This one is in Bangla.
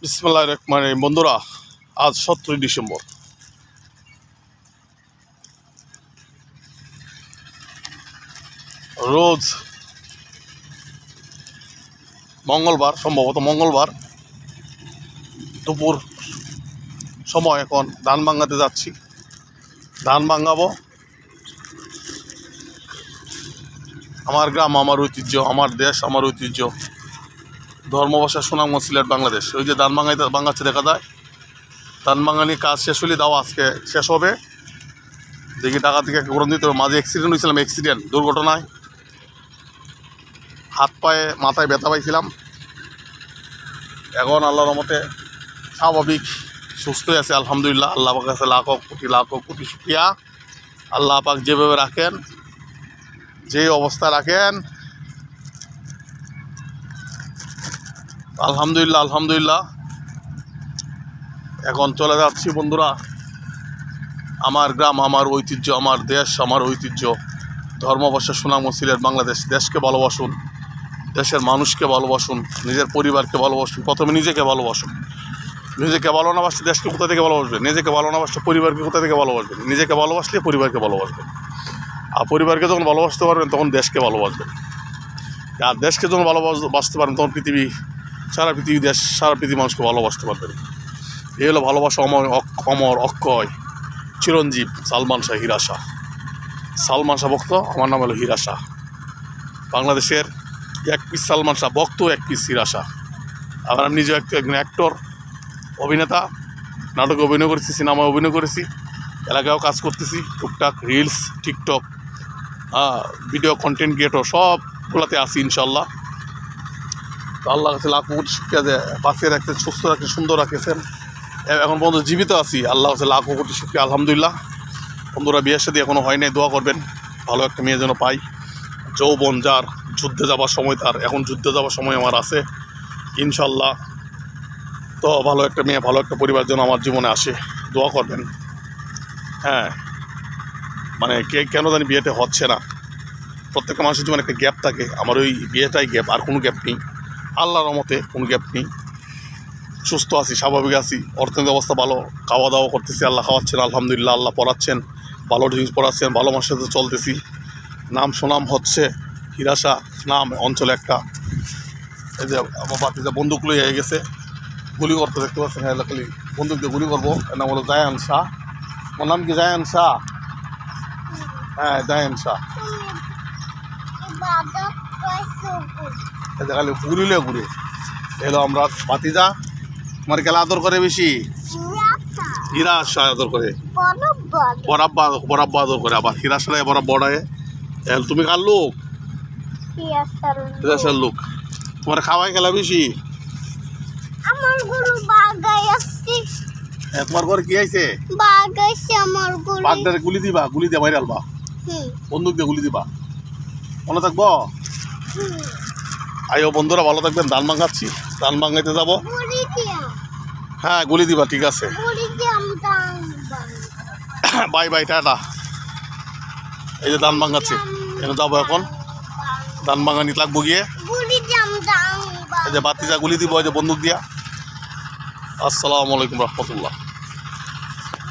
বিসমুল্লাহ রহমান বন্ধুরা, আজ সতেরোই ডিসেম্বর। রোজ মঙ্গলবার, সম্ভবত মঙ্গলবার, দুপুর সময় এখন ধান ভাঙাতে যাচ্ছি। ধান ভাঙাবো। আমার গ্রাম আমার ঐতিহ্য, আমার দেশ আমার ঐতিহ্য। ধর্মভাষা সুনামগঞ্জ সিলেট বাংলাদেশ। ওই যে ভাঙাইতে ভাঙাচ্ছে, দেখা যায়? ধান ভাঙানি কাজ শেষ হলে দাও আজকে শেষ হবে। দেখি টাকা থেকে গ্রহণ দিতে মাঝে অ্যাক্সিডেন্ট হয়েছিলাম অ্যাক্সিডেন্ট দুর্ঘটনায়। হাত পায়ে, মাথায় ব্যথা পাইছিলাম। এখন আল্লাহর রহমতে স্বাভাবিক সুস্থই আছে, আলহামদুলিল্লাহ। আল্লাহ পাক কাছে লাখো কোটি লাখো কোটি শুক্রিয়া। আল্লাহ পাক যেভাবে রাখেন যে অবস্থা রাখেন আলহামদুলিল্লাহ আলহামদুলিল্লাহ। এখন চলে যাচ্ছি বন্ধুরা। আমার গ্রাম, আমার ঐতিহ্য, আমার দেশ, আমার ঐতিহ্য। ধর্মভাষা সুনাম সিলেট বাংলাদেশ। দেশকে ভালোবাসুন, দেশের মানুষকে ভালোবাসুন, নিজের পরিবারকে ভালোবাসুন, প্রথমে নিজেকে ভালোবাসুন। নিজেকে ভালো না বাসলে দেশকে কোথা থেকে ভালোবাসবেন? নিজেকে ভালো না বাসলে পরিবারকে কোথা থেকে ভালোবাসবেন? নিজেকে ভালোবাসলে পরিবারকে ভালোবাসবেন। আর পরিবারকে যখন ভালোবাসতে পারবেন, তখন দেশকে ভালোবাসবেন। আর দেশকে যখন ভালোবাস ভালোবাসতে পারবেন, তখন পৃথিবী সারা পৃথিবী দেশ সারা পৃথিবী মানুষকে ভালোবাসতে পারবেন এই হলো ভালোবাসা অমর অমর অক্ষয়। চিরঞ্জীব সালমান শাহ হীরা শাহ সালমান শাহ ভক্ত, আমার নাম হলো হীরা শাহ বাংলাদেশের এক পিস সালমান শাহ ভক্ত, এক পিস হীরা শাহ আবার আমি নিজেও একজন অ্যাক্টর অভিনেতা, নাটকে অভিনয় করেছি, সিনেমায় অভিনয় করেছি, এলাকায়ও কাজ করতেছি, টুকটাক reels TikTok video content creator সবগুলোতে আছি ইনশাল্লাহ। তো আল্লাহ কাছে লাখ কোটি শুক্রিয়া যে বাঁচিয়ে রাখতে সুস্থ রাখতে সুন্দর রাখেছেন। এখন পর্যন্ত জীবিত আছি আল্লাহ কাছে লাখ কোটি শুক্রিয়া, আলহামদুলিল্লাহ। বন্ধুরা বিয়ের সাথে এখনও হয় নাই, দোয়া করবেন, ভালো একটা মেয়ে যেন পাই। যৌবন যার, যুদ্ধে যাবার সময় তার, এখন যুদ্ধে যাবার সময় আমার আছে ইনশাল্লাহ তো ভালো একটা মেয়ে, ভালো একটা পরিবার যেন আমার জীবনে আসে, দোয়া করবেন। হ্যাঁ মানে কে, কেন জানি বিয়েটা হচ্ছে না। প্রত্যেকটা মানুষের জীবনে একটা গ্যাপ থাকে, আমার ওই বিয়েটাই গ্যাপ, আর কোনো গ্যাপ নেই। আল্লাহর রহমতে কোনো গ্যাপ নেই। সুস্থ আছি, স্বাভাবিক আছি, অর্থনৈতিক অবস্থা ভালো খাওয়া দাওয়া করতেছি, আল্লাহ খাওয়াচ্ছেন, আলহামদুলিল্লাহ, আল্লাহ পড়াচ্ছেন, ভালো জিনিস পড়াচ্ছেন, ভালো মানুষের সাথে চলতেছি। নাম সুনাম হচ্ছে হিরাসা, নাম, অঞ্চলে একটা। এই যে আমার বাতি যে বন্দুক লইয়া গেছে, গুলি করতে দেখতে পাচ্ছেন হ্যাঁ খালি বন্দুক দিয়ে গুলি করব। এর নাম হলো জায়ান শাহ। ওর নাম কি জায়ান শাহ? হ্যাঁ জায়ান শাহ। এই যে খালি ঘুরিলে ঘুরে। এলো আমরা ভাতিজা তোমার খেলা আদর করে বেশি? হীরা শাহ আদর করে। বরাব্বা বরাব্বা আদর করে আবার হীরা শাহ বরাব বড়ায়। এল তুমি কার লোক? হীরা শাহ লোক। তোমার খাওয়াই খেলা বেশি? তোমার ঘরে কি আইছে? বাগদারে গুলি দিবা গুলি দিয়ে বাইরে আলবা। বন্দুক দিয়ে গুলি দিবা। মনে থাকব। আইও বন্ধুরা, ভালো থাকবেন। ধান ভাঙাচ্ছি ধান ভাঙাইতে যাব। হ্যাঁ গুলি দিবা, ঠিক আছে। Bye bye, tata. এই যে ধান ভাঙাচ্ছি এনে যাব এখন। ধান ভাঙানি লাগবো গিয়ে। এই যে বাতিজা গুলি দিব, এই যে বন্দুক দিয়া। আসসালামু আলাইকুম রহমতুল্লাহ।